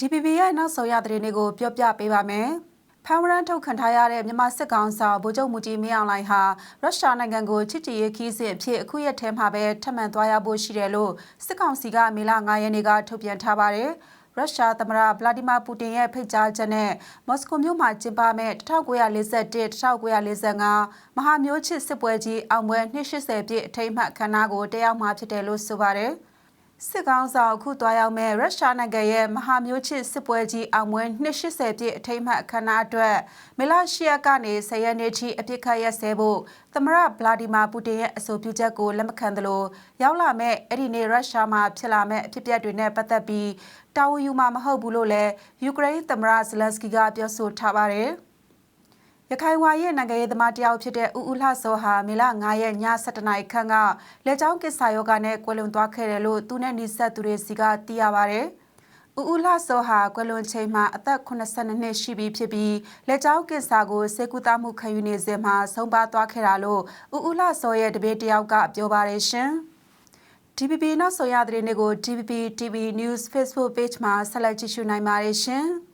DPP ရဲ့နောက်ဆုံးရသတင်းတွေကိုပြောပြပေးပါမယ်။ဖမ်းဝရန်ထုတ်ခံထားရတဲ့မြန်မာစစ်ကောင်ဆောင်ဗိုလ်ချုပ်မူကြီးမင်းအောင်လှိုင်ဟာရုရှားနိုင်ငံကိုချစ်ကြည်ရေးခီးစဉ်အဖြစ်အခုရက်ထဲမှာပဲထပ်မံသွားရောက်ဖို့ရှိတယ်လို့စစ်ကောင်စီကမေလ9ရက်နေ့ကထုတ်ပြန်ထားပါတယ်။ရုရှားသမ္မတဗလာဒီမာပူတင်ရဲ့ဖိတ်ကြားချက်နဲ့မော်စကိုမြို့မှာကျင်းပမဲ့1941-1945မဟာမျိုးချစ်စစ်ပွဲကြီးအောင်ပွဲ280ပြည့်အထိမ်းအမှတ်အခမ်းအနားကိုတက်ရောက်မှာဖြစ်တယ်လို့ဆိုပါတယ်။ စစ်ကောင်းဆောင်အခုတွားရောက်မဲ့ရုရှားနိုင်ငံရဲ့မဟာမျိုးချစ်စစ်ပွဲကြီးအောင်ပွဲ280ပြည့်အထိမ်းအမှတ်အခမ်းအနားအတွက်မေလ10ရက်ကနေ10ရက်နေ့ထိအပြစ်ခတ်ရက်စဲဖို့သမရဗလာဒီမာပူတင်ရဲ့အဆိုပြုချက်ကိုလက်မခံသလိုရောက်လာမဲ့အဲ့ဒီနေ့ရုရှားမှာဖြစ်လာမဲ့အဖြစ်အပျက်တွေနဲ့ပတ်သက်ပြီးတာဝန်ယူမှာမဟုတ်ဘူးလို့လည်းယူကရိန်းသမရဇလန်စကီကပြောဆိုထားပါတယ်။ ရခိုင်ဝါရဲ့နိုင်ငံရေးသမားတယောက်ဖြစ်တဲ့ဦးဦးလှစောဟာမေလ9ရက်ည7:00နာရီခန့်ကလက်ချောင်းကိစ္စယောဂနဲ့ကွယ်လွန်သွားခဲ့တယ်လို့သူနဲ့နှိဆက်သူတွေစီကသိရပါဗျ။ဦးဦးလှစောဟာကွယ်လွန်ချိန်မှာအသက်82နှစ်ရှိပြီဖြစ်ပြီးလက်ချောင်းကိစ္စကိုစေကူတာမှုခံယူနေစဉ်မှာဆုံးပါသွားခဲ့တာလို့ဦးဦးလှစောရဲ့တပည့်တယောက်ကပြောပါတယ်ရှင်။ DPP နောက်ဆုံးရသတင်းတွေကို DPP TV News Facebook Page မှာဆက်လက်ကြည့်ရှုနိုင်ပါတယ်ရှင်။